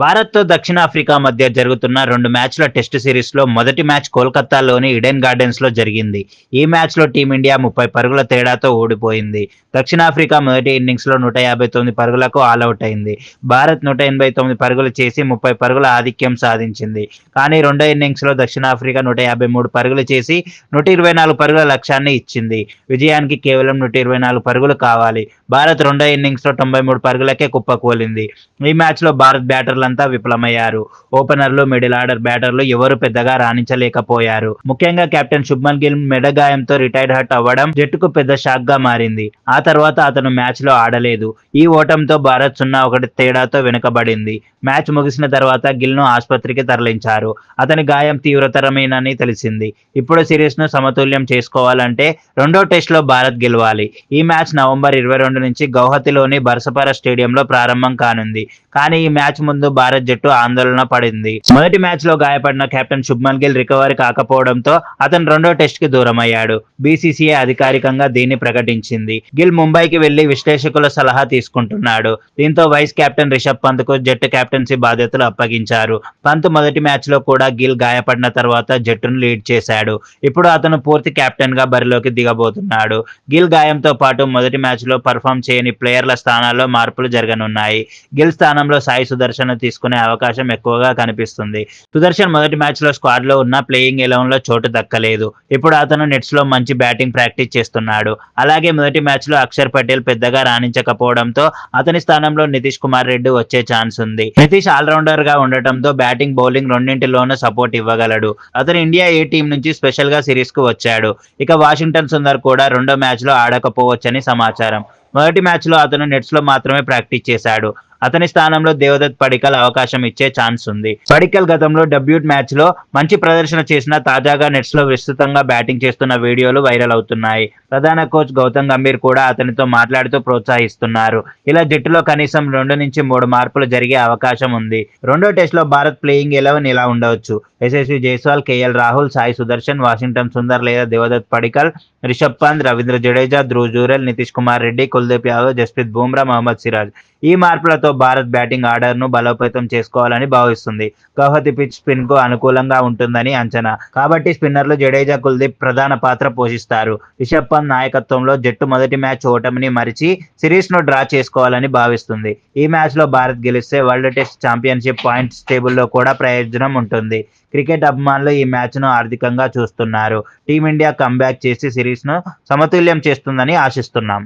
భారత్తో దక్షిణాఫ్రికా మధ్య జరుగుతున్న రెండు మ్యాచ్ల టెస్ట్ సిరీస్లో మొదటి మ్యాచ్ కోల్కతాలోని ఇడెన్ గార్డెన్స్లో జరిగింది. ఈ మ్యాచ్లో టీమిండియా ముప్పై పరుగుల తేడాతో ఓడిపోయింది. దక్షిణాఫ్రికా మొదటి ఇన్నింగ్స్లో నూట యాభై తొమ్మిది పరుగులకు ఆల్అవుట్ అయింది. భారత్ నూట ఎనభై తొమ్మిది పరుగులు చేసి ముప్పై పరుగుల ఆధిక్యం సాధించింది. కానీ రెండో ఇన్నింగ్స్లో దక్షిణాఫ్రికా నూట యాభై మూడు పరుగులు చేసి నూట ఇరవై నాలుగు పరుగుల లక్ష్యాన్ని ఇచ్చింది. విజయానికి కేవలం నూట ఇరవై నాలుగు పరుగులు కావాలి. భారత్ రెండో ఇన్నింగ్స్లో తొంభై మూడు పరుగులకే కుప్పకూలింది ఈ మ్యాచ్లో భారత్ బ్యాటర్లంతా విఫలమయ్యారు. ఓపెనర్లు మిడిల్ ఆర్డర్ బ్యాటర్లు ఎవరు పెద్దగా రాణించలేకపోయారు. ముఖ్యంగా కెప్టెన్ శుభ్మన్ గిల్ మెడగాయంతో రిటైర్డ్ హట్ అవ్వడం జట్టుకు పెద్ద షాక్గా మారింది. ఆ తర్వాత అతను మ్యాచ్లో ఆడలేదు. ఈ ఓటంతో భారత్ సున్నా ఒకటి తేడాతో వెనుకబడింది. మ్యాచ్ ముగిసిన తర్వాత గిల్ను ఆసుపత్రికి తరలించారు. అతని గాయం తీవ్రతరమేనని తెలిసింది. ఇప్పుడు సిరీస్ను సమతుల్యం చేసుకోవాలంటే రెండో టెస్ట్లో భారత్ గెలవాలి. ఈ మ్యాచ్ నవంబర్ ఇరవై రెండు నుంచి గౌహతిలోని బర్సపర స్టేడియంలో ప్రారంభం కానుంది. కానీ ఈ మ్యాచ్ ముందు భారత్ జట్టు ఆందోళన పడింది. మొదటి మ్యాచ్లో గాయపడిన కెప్టెన్ శుభ్మన్ గిల్ రికవరీ కాకపోవడంతో అతను రెండో టెస్ట్కి దూరం అయ్యాడు బీసీసీఐ అధికారికంగా దీన్ని ప్రకటించింది. గిల్ ముంబైకి వెళ్ళి విశ్లేషకుల సలహా తీసుకుంటున్నాడు. దీంతో వైస్ కెప్టెన్ రిషబ్ పంత్కు జట్టు కెప్టెన్సీ బాధ్యతలు అప్పగించారు. పంత్ మొదటి మ్యాచ్లో కూడా గిల్ గాయపడిన తర్వాత జట్టును లీడ్ చేశాడు. ఇప్పుడు అతను పూర్తి కెప్టెన్గా బరిలోకి దిగబోతున్నాడు. గిల్ గాయంతో పాటు మొదటి మ్యాచ్లో పర్ఫామ్ చేయని ప్లేయర్ల స్థానాల్లో మార్పులు జరగనున్నాయి. గిల్ స్థానంలో సాయి సుదర్శన్ తీసుకునే అవకాశం ఎక్కువగా కనిపిస్తుంది. సుదర్శన్ మొదటి మ్యాచ్లో స్క్వాడ్లో ఉన్న ప్లేయింగ్ ఎలెవెన్లో చోటు దక్కలేదు. ఇప్పుడు అతను నెట్స్లో మంచి బ్యాటింగ్ ప్రాక్టీస్ చేస్తున్నాడు. అలాగే మొదటి మ్యాచ్లో అక్షర్ పటేల్ పెద్దగా రాణించకపోవడంతో అతని స్థానంలో నితీష్ కుమార్ రెడ్డి వచ్చే ఛాన్స్ ఉంది. నితీష్ ఆల్రౌండర్గా ఉండటంతో బ్యాటింగ్ బౌలింగ్ రెండింటిలోనూ సపోర్ట్ ఇవ్వగలడు. అతను ఇండియా ఏ టీం నుంచి స్పెషల్గా సిరీస్కు వచ్చాడు. ఇక వాషింగ్టన్ సుందర్ కూడా రెండో మ్యాచ్లో ఆడకపోవచ్చని సమాచారం. మొదటి మ్యాచ్లో అతను నెట్స్లో మాత్రమే ప్రాక్టీస్ చేశాడు. అతని స్థానంలో దేవదత్ పడికల్ అవకాశం ఇచ్చే ఛాన్స్ ఉంది. పడికల్ గతంలో డెబ్యూట్ మ్యాచ్లో మంచి ప్రదర్శన చేసిన తాజాగా నెట్స్లో విస్తృతంగా బ్యాటింగ్ చేస్తున్న వీడియోలు వైరల్ అవుతున్నాయి. ప్రధాన కోచ్ గౌతమ్ గంభీర్ కూడా అతనితో మాట్లాడుతూ ప్రోత్సహిస్తున్నారు. ఇలా జట్టులో కనీసం రెండు నుంచి మూడు మార్పులు జరిగే అవకాశం ఉంది. రెండో టెస్ట్లో భారత్ ప్లేయింగ్ ఎలెవెన్ ఇలా ఉండవచ్చు. ఎస్ఎస్వి జైస్వాల్ కేఎల్ రాహుల్ సాయి సుదర్శన్ వాషింగ్టన్ సుందర్ లేదా దేవదత్ పడికల్ రిషబ్ పంత్ రవీంద్ర జడేజా ధ్రువ్ జూరెల్ నితీష్ కుమార్ రెడ్డి కుల్దీప్ యాదవ్ జస్ప్రీత్ బుమ్రా మహమ్మద్ సిరాజ్. ఈ మార్పులతో భారత్ బ్యాటింగ్ ఆర్డర్ను బలోపేతం చేసుకోవాలని భావిస్తుంది. గౌహతి పిచ్ స్పిన్కు అనుకూలంగా ఉంటుందని అంచనా. కాబట్టి స్పిన్నర్లు జడేజా కుల్దీప్ ప్రధాన పాత్ర పోషిస్తారు. రిషబ్ పంత్ నాయకత్వంలో జట్టు మొదటి మ్యాచ్ ఓటమిని మరిచి సిరీస్ను డ్రా చేసుకోవాలని భావిస్తుంది. ఈ మ్యాచ్లో భారత్ గెలిస్తే వరల్డ్ టెస్ట్ ఛాంపియన్షిప్ పాయింట్స్ టేబుల్లో కూడా ప్రయోజనం ఉంటుంది. క్రికెట్ అభిమానులు ఈ మ్యాచ్ను ఆర్థికంగా చూస్తున్నారు. టీమిండియా కంబ్యాక్ చేసి సిరీస్ను సమతుల్యం చేస్తుందని ఆశిస్తున్నాం.